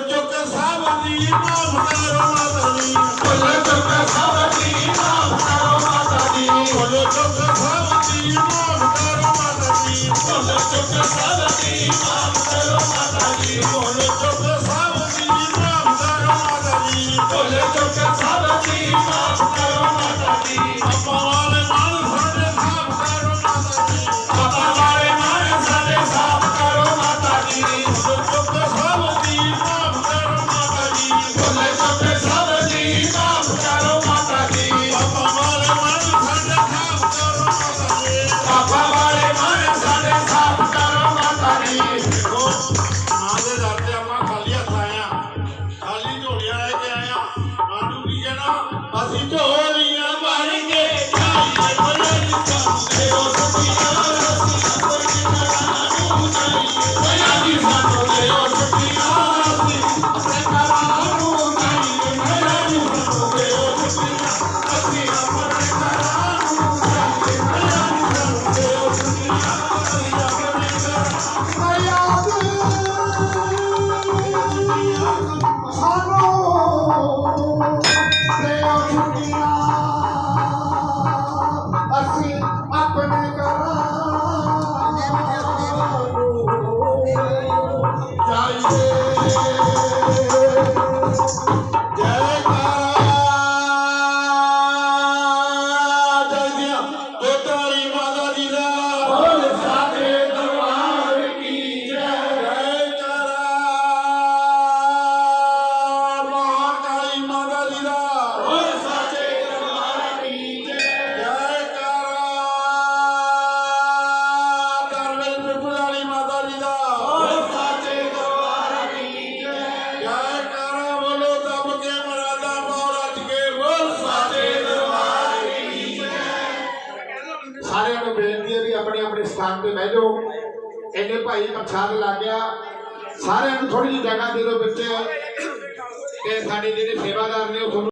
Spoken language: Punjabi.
ਚੁੱਕ ਸਾਵਾਂ ਦੀ ਨਾਮ ਕਰੋ ਮਦਨੀ ਕੋਲੇ ਚੁੱਕ ਸਾਵਾਂ Mas então, ਸਾਰਿਆਂ ਬੇਨਤੀ ਹੈ ਵੀ ਆਪਣੇ ਆਪਣੇ ਸਥਾਨ ਤੇ ਬਹਿ ਜਾਓ। ਇੰਨੇ ਭਾਈ ਪ੍ਰਸ਼ਾਦ ਲੱਗ ਗਿਆ। ਸਾਰਿਆਂ ਨੂੰ ਥੋੜੀ ਜਿਹੀ ਜਗ੍ਹਾ ਦੇ ਦਿਓ ਵਿੱਚ। ਤੇ ਸਾਡੇ ਜਿਹੜੇ ਸੇਵਾਦਾਰ ਨੇ ਉਹ